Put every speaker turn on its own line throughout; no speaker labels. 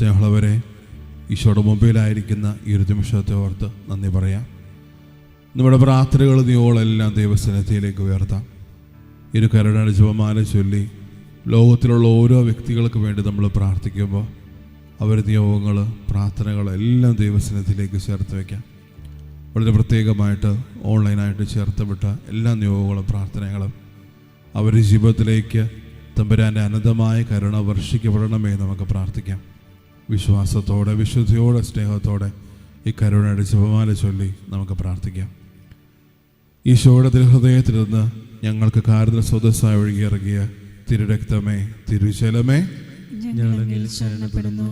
സ്നേഹമുള്ളവരെ ഈശോയുടെ മുമ്പിലായിരിക്കുന്ന ഈ ഒരു നിമിഷത്തെ ഓർത്ത് നന്ദി പറയാം. നമ്മുടെ പ്രാർത്ഥനകൾ നീയോളെല്ലാം ദൈവസന്നിധിയിലേക്ക് ഉയർത്താം. ഇരു കരുണയുടെ ജപമാല ചൊല്ലി ലോകത്തിലുള്ള ഓരോ വ്യക്തികൾക്ക് വേണ്ടി നമ്മൾ പ്രാർത്ഥിക്കുമ്പോൾ നിയോഗങ്ങൾ പ്രാർത്ഥനകൾ എല്ലാം ദൈവസന്നിധിയിലേക്ക് ചേർത്ത് വയ്ക്കാം. വളരെ പ്രത്യേകമായിട്ട് ഓൺലൈനായിട്ട് ചേർത്ത് വിട്ട എല്ലാ നിയോഗങ്ങളും പ്രാർത്ഥനകളും അവരുടെ ജീവിതത്തിലേക്ക് തമ്പുരാന്റെ അനന്തമായ കരുണ വർഷിക്കപ്പെടണമേ നമുക്ക് പ്രാർത്ഥിക്കാം. വിശ്വാസത്തോടെ വിശുദ്ധിയോടെ സ്നേഹത്തോടെ ഈ കരുണയുടെ ജപമാല ചൊല്ലി നമുക്ക് പ്രാർത്ഥിക്കാം. ഈശോയുടെ ദൃഹൃദയത്തിൽ നിന്ന് ഞങ്ങൾക്ക് കാരുത സ്വതസ്സായി ഒഴുകിയിറങ്ങിയ തിരുരക്തമേ തിരുജലമേ
ശരണപ്പെടുന്നു.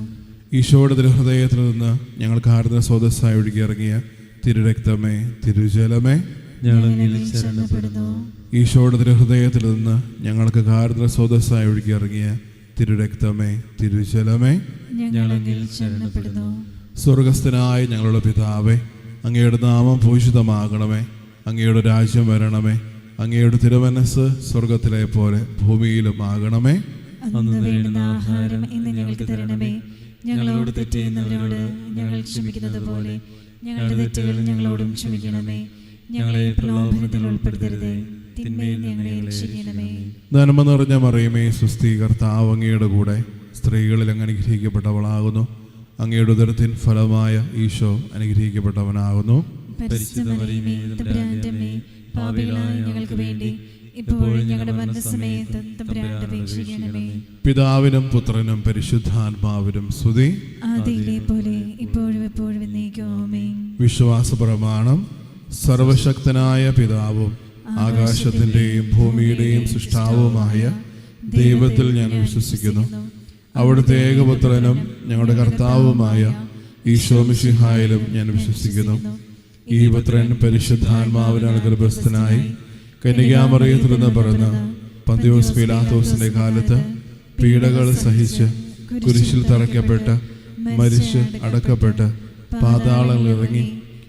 ഈശോയുടെ ദൃഹൃദയത്തിൽ നിന്ന് ഞങ്ങൾക്ക് ആർദ്ര സ്വതസ്സായി ഒഴുകിയിറങ്ങിയ തിരുരക്തമേ തിരുജലമേ
ശരണപ്പെടുന്നു.
ഈശോയുടെ ദൃഹൃദയത്തിൽ നിന്ന് ഞങ്ങൾക്ക് ആർദ്ര സ്വതസ്സായി ഒഴുകിയിറങ്ങിയ തിരുരക്തമേ തിരുജലമേ
ഞങ്ങളങ്ങിൽ ശരണപ്പെടുന്നു.
സ്വർഗസ്ഥനായ ഞങ്ങളുടെ പിതാവേ അങ്ങയുടെ നാമം ഭൂഷിതമാകണമേ അങ്ങയുടെ രാജ്യം വരണമേ. അങ്ങയുടെ തിരുമനസ് സ്വർഗത്തിലെ പോലെ ഭൂമിയിലും ആകണമേ.
അന്ന് വേണ്ടുന്ന ആഹാരം ഇന്ന് ഞങ്ങൾക്ക് തരണമേ. ഞങ്ങളോട് തെറ്റ് ചെയ്യുന്നവരോട് ഞങ്ങൾ ക്ഷമിക്കുന്നത് പോലെ. ഞങ്ങളുടെ തെറ്റുകൾ ഞങ്ങളോടും ക്ഷമിക്കണമേ. ഞങ്ങളെ പ്രലോഭനത്തിൽ ഉൾപ്പെടുത്തരുതേ. തിന്മയിൽ ഞങ്ങളെ രക്ഷിക്കണമേ.
നന്മ നിറഞ്ഞ മറിയമേ സുസ്ഥി കർത്താവ് അങ്ങയുടെ കൂടെ. സ്ത്രീകളിൽ അങ്ങ് അനുഗ്രഹിക്കപ്പെട്ടവളാകുന്നു. അങ്ങയുടെ ഉദരത്തിൻ ഫലമായ ഈശോ അനുഗ്രഹിക്കപ്പെട്ടവനാകുന്നു. പിതാവിനും പുത്രനും പരിശുദ്ധാത്മാവിനും സ്തുതി.
ആദിയിലെ പോലെ ഇപ്പോഴും എപ്പോഴും എന്നേക്കും ആമേൻ.
വിശ്വാസ പ്രമാണം സർവശക്തനായ പിതാവും ആകാശത്തിന്റെയും ഭൂമിയുടെയും സൃഷ്ടാവുമായ ദൈവത്തിൽ ഞാൻ വിശ്വസിക്കുന്നു. അവിടുത്തെ ഏകപുത്രനും ഞങ്ങളുടെ കർത്താവുമായ ഈശോ മിശിഹായിലും ഞാൻ വിശ്വസിക്കുന്നു. ഈ പുത്രൻ പരിശുദ്ധാത്മാവിനാൽ ഗർഭസ്ഥനായി കന്യകാമറിയത്തിൽ നിന്ന് പറഞ്ഞ് പന്തിയോസ് പീലാത്തോസിന്റെ കാലത്ത് പീഡകൾ സഹിച്ച് കുരിശിൽ തറയ്ക്കപ്പെട്ട് മരിച്ച് അടക്കപ്പെട്ട് പാതാളങ്ങൾ ഇറങ്ങി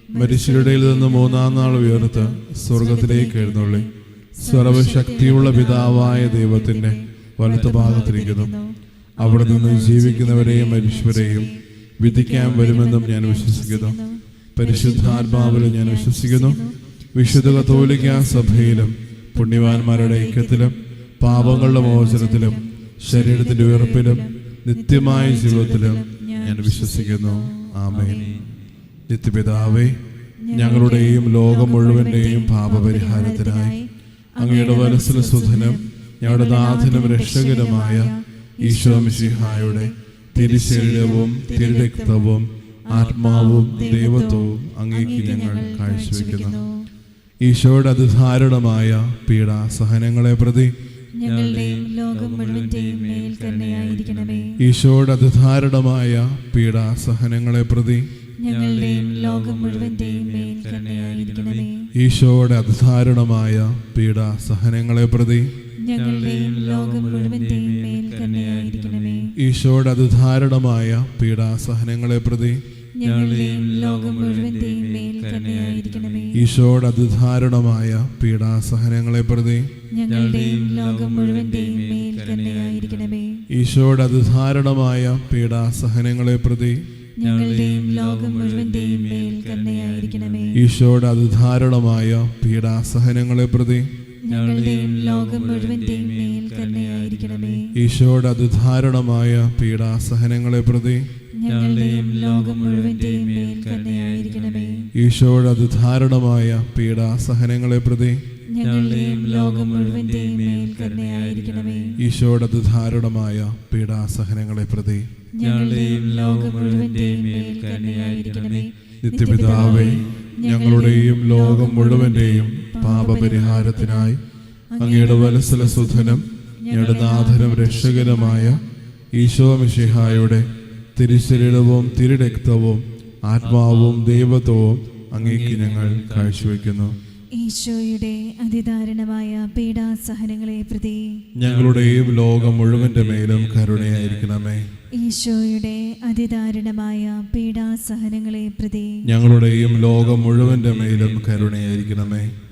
മരിച്ചിടയിൽ നിന്ന് മൂന്നാം നാൾ ഉയർത്ത് സ്വർഗത്തിലേക്ക് എഴുന്നള്ളി. സർവശക്തിയുള്ള പിതാവായ ദൈവത്തിന്റെ വലത്ത് ഭാഗത്തിരിക്കുന്നു അവിടെ നിന്ന് ജീവിക്കുന്നവരെയും മനുഷ്യരെയും വിധിക്കാൻ വരുമെന്നും ഞാൻ വിശ്വസിക്കുന്നു. പരിശുദ്ധാത്മാവിലും ഞാൻ വിശ്വസിക്കുന്നു. വിശുദ്ധ കത്തോലിക്ക സഭയിലും പുണ്യവാന്മാരുടെ ഐക്യത്തിലും പാപങ്ങളുടെ മോചനത്തിലും ശരീരത്തിന്റെ ഉയർപ്പിലും നിത്യമായ ജീവിതത്തിലും ഞാൻ വിശ്വസിക്കുന്നു. ആമേൻ. നിത്യപിതാവേ ഞങ്ങളുടെയും ലോകം മുഴുവന്റെയും പാപപരിഹാരത്തിനായി അങ്ങയുടെ വലസല സുധനം ഞങ്ങളുടെ നാഥനും രക്ഷകരമായ ഈശോ മിശിഹായുടെ തിരുശരീരവും തിരുരക്തവും ആത്മാവും ദൈവത്വവും അങ്ങേക്ക് ഞങ്ങൾ കാഴ്ചവെക്കുന്നു. ഈശോയുടെ അതിധാരണമായ പീഡാസഹനങ്ങളെ പ്രതി ഈശോയുടെ അതിധാരണമായ പീഡാസഹനങ്ങളെ പ്രതി ഈശോയുടെ അതിധാരണമായ പീഡാസഹനങ്ങളെ പ്രതി
ഞങ്ങളുടെയും ലോകം കരുണയായിരിക്കണമേ
ഈശോയുടെ അതിധാരണമായ പീഡാസഹനങ്ങളെ പ്രതി ഈശോയുടെ അതിധാരണമായ പീഡാസഹനങ്ങളെ പ്രതി ഈശോയുടെ അതിധാരണമായ പീഡാസഹനങ്ങളെ പ്രതി ഈശോയുടെ അതിധാരണമായ പീഡാസഹനങ്ങളെ പ്രതി
ലോകം കരുണയായിരിക്കണമേ
ഈശോയുടെ അതിധാരണമായ പീഡാസഹനങ്ങളെ പ്രതി ഈശോയുടെ അതിധാരണമായ പീഡാസഹനങ്ങളെ പ്രതി ഈശോയുടെ അതിധാരണമായ പീഡാസഹനങ്ങളെ പ്രതി നിത്യപിതാവേ ഞങ്ങളുടെയും ലോകം മുഴുവന്റെയും പാപപരിഹാരത്തിനായി അങ്ങയുടെ വലസല സുധനം ഞങ്ങളുടെ നാഥനും രക്ഷകനുമായ ഈശോ മിശിഹായുടെ തിരുശരീരവും തിരുരക്തവും ആത്മാവും ദൈവത്വവും അങ്ങേക്ക് ഞങ്ങൾ കാഴ്ചവെക്കുന്നു.
ഈശോയുടെ അതിദാരുണമായ പീഡാസഹനങ്ങളെ പ്രതി
ഞങ്ങളുടെയും ലോകം മുഴുവന്റെ മേലും കരുണയായിരിക്കണമേ.
ഈശോയുടെ അതിദാരുണമായ പീഡാസഹനങ്ങളെ പ്രതി
ഞങ്ങളുടെയും ലോകം മുഴുവന്റെ മേലും കരുണയായിരിക്കണമേ.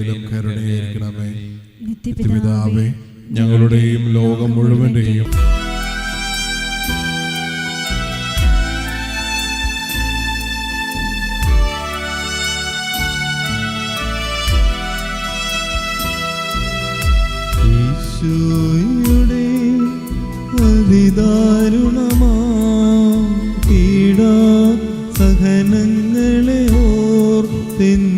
കരുണയായിരിക്കണമേ
നിത്യപിതാവേ
പിതാവേ ഞങ്ങളുടെയും ലോകം മുഴുവന്റെയും
ഈശോയുടെ അതിദാരുണമാ പീഡ സഹനങ്ങളെ ഓർത്തെന്നും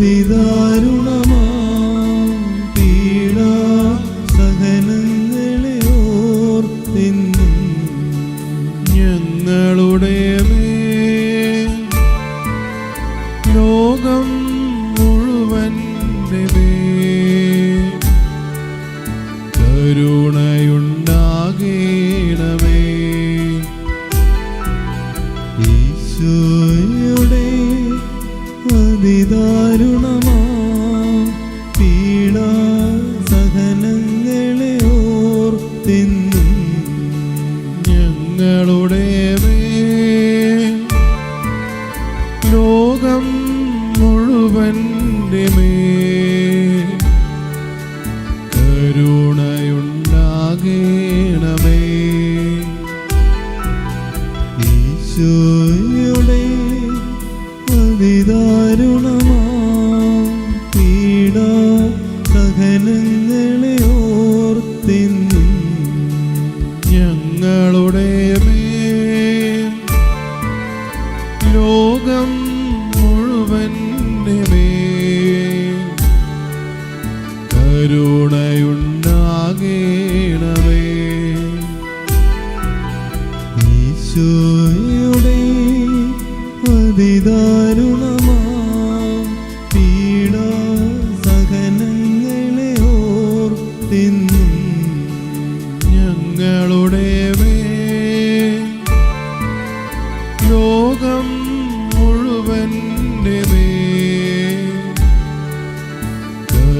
അതിദാരുണമാ
കരുണയുണ്ടാകേണമേ.
ഈശോയുടെ അതിദാരുണമാ പീഡാ സഹനങ്ങളെ ഓർത്തെന്നും
ലോകം മുഴുവന്റെ മേൽ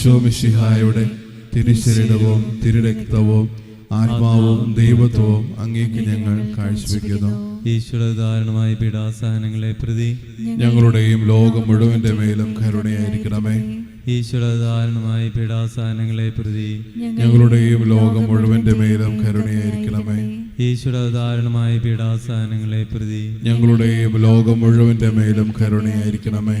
ഈശോ മിശിഹായുടെ തിരുശരീരവും തിരുരക്തവും ആത്മാവും ദൈവത്വവും അങ്ങേക്ക് ഞങ്ങൾ കാഴ്ചവെക്കുന്നു.
ഈശ്വരധാരണമായ പീഡാസഹനങ്ങളെ പ്രതി
ഞങ്ങളുടെയും ലോകം മുഴുവന്റെ മേലും കരുണയായിരിക്കണമേ.
ഈശ്വരധാരണമായ പീഡാസഹനങ്ങളെ പ്രതി
ഞങ്ങളുടെയും ലോകം മുഴുവന്റെ മേലും കരുണയായിരിക്കണമേ.
ഈശ്വരധാരണമായ പീഡാസഹനങ്ങളെ പ്രതി
ഞങ്ങളുടെയും ലോകം മുഴുവന്റെ മേലും കരുണയായിരിക്കണമേ.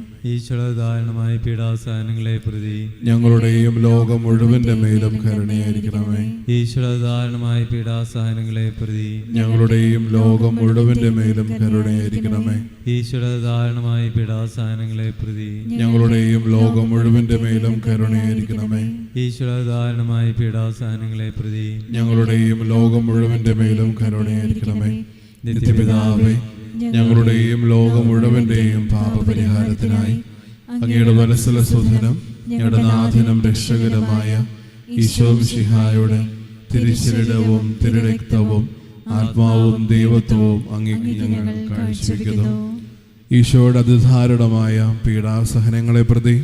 ഈശ്വരധാരണമായ പീഡാസഹനങ്ങളെ പ്രതി.
ഞങ്ങളുടെയും ലോകം മുഴുവന്റെ മേലും കരുണയായിരിക്കണമേ.
ഈശ്വരധാരണമായ പീഡാസഹനങ്ങളെ പ്രതി.
ഞങ്ങളുടെയും ലോകം മുഴുവന്റെ മേലും കരുണയായിരിക്കണമേ.
ഈശ്വരധാരണമായ പീഡാസഹനങ്ങളെ പ്രതി.
ഞങ്ങളുടെയും ലോകം മുഴുവന്റെ മേലും കരുണയായിരിക്കണമേ.
ഈശ്വരധാരണമായ പീഡാസഹനങ്ങളെ പ്രതി.
ഞങ്ങളുടെയും ലോകം മുഴുവന്റെ മേലും കരുണയായിരിക്കണമേ. നിത്യപിതാവേ ഞങ്ങളുടെയും ലോകം മുഴുവന്റെയും പാപപരിഹാരത്തിനായി അങ്ങയുടെ വലസല സുധനം ഞങ്ങളുടെ നാഥനം രക്ഷകരമായ ഈശോ ശിഹായുടെ തിരുശരീരവും തിരുരക്തവും ആത്മാവും ദൈവത്വവും അങ്ങേക്ക് ഞങ്ങൾ കാഴ്ചവെക്കുന്നു. ഈശോയുടെ അതിധാരണമായ പീഡാസഹനങ്ങളെ പ്രതി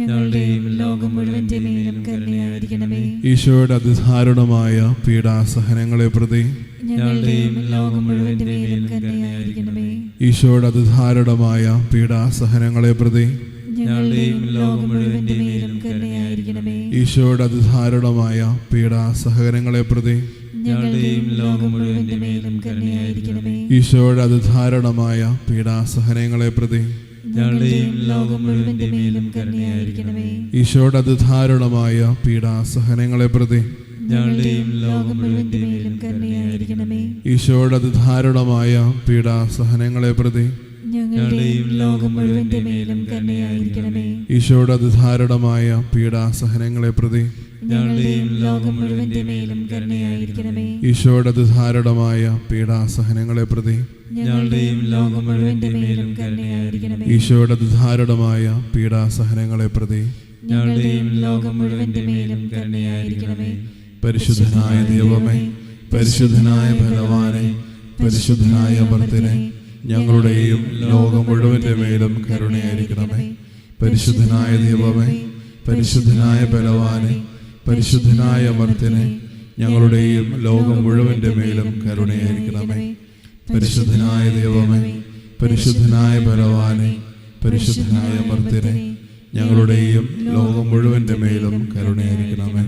ഞങ്ങളുടെയും ലോകം മുഴുവന്റെ മേലും കരുണയായിരിക്കണമേ.
ഈശോയുടെ അതിധാരണമായ പീഡാസഹനങ്ങളെ പ്രതി
ഞങ്ങളുടെയും ലോകം മുഴുവന്റെ മേലും കരുണയായിരിക്കണമേ.
ഈശോയുടെ അതിധാരണമായ പീഡാസഹനങ്ങളെ പ്രതി
ഞങ്ങളുടെയും ലോകം മുഴുവന്റെ മേലും കരുണയായിരിക്കണമേ.
ഈശോയുടെ അതിധാരണമായ പീഡാസഹനങ്ങളെ പ്രതി
ഞങ്ങളുടെയും ലോകം
മുഴുവന്റെ മേലും കരുണയായിരിക്കണമേ.
ഈശോയുടെ അതിധാരണമായ പീഡാസഹനങ്ങളെ പ്രതി
ഞങ്ങളുടെയും
ലോകം മുഴുവന്റെ മേലും കരുണയായിരിക്കണമേ.
ഈശോയുടെ അതിധാരണമായ പീഡാസഹനങ്ങളെ പ്രതി
ഞങ്ങളുടെയും
ലോകം മുഴുവന്റെ മേലും കരുണയായിരിക്കണമേ.
ഈശോയുടെ അതിധാരണമായ പീഡാസഹനങ്ങളെ പ്രതി
ഞങ്ങളുടെയും ലോകം മുഴുവന്റെ മേലും കരുണയായിരിക്കണമേ.
ഈശോയുടെ അതിധാരണമായ പീഡാസഹനങ്ങളെ പ്രതി
ഞങ്ങളുടെയും ലോകം മുഴുവന്റെ മേലും കരുണയായിരിക്കണമേ.
ഈശോയുടെ അതിധാരണമായ പീഡാസഹനങ്ങളെ പ്രതി
ഞങ്ങളുടെയും
ലോകം മുഴുവന്റെ മേലും കരുണയായിരിക്കണമേ.
ഈശോയുടെ അതിധാരണമായ പീഡാസഹനങ്ങളെ പ്രതി
ഞങ്ങളുടെയും ലോകം മുഴുവന്റെ മേലും കരുണയായിരിക്കണമേ.
പരിശുദ്ധനായ ദൈവമേ പരിശുദ്ധനായ ഭഗവാനെ പരിശുദ്ധനായ ഭർത്തിനെ ഞങ്ങളുടെയും ലോകം മുഴുവന്റെ മേലും കരുണയായിരിക്കണമേ. പരിശുദ്ധനായ ദൈവമേ പരിശുദ്ധനായ ബലവാനെ പരിശുദ്ധനായ അമർത്തിനെ ഞങ്ങളുടെയും ലോകം മുഴുവന്റെ മേലും കരുണയായിരിക്കണമേ. പരിശുദ്ധനായ ദൈവമേ പരിശുദ്ധനായ ബലവാനെ പരിശുദ്ധനായ മർത്തിനെ ഞങ്ങളുടെയും ലോകം മുഴുവന്റെ മേലും കരുണയായിരിക്കണമേ.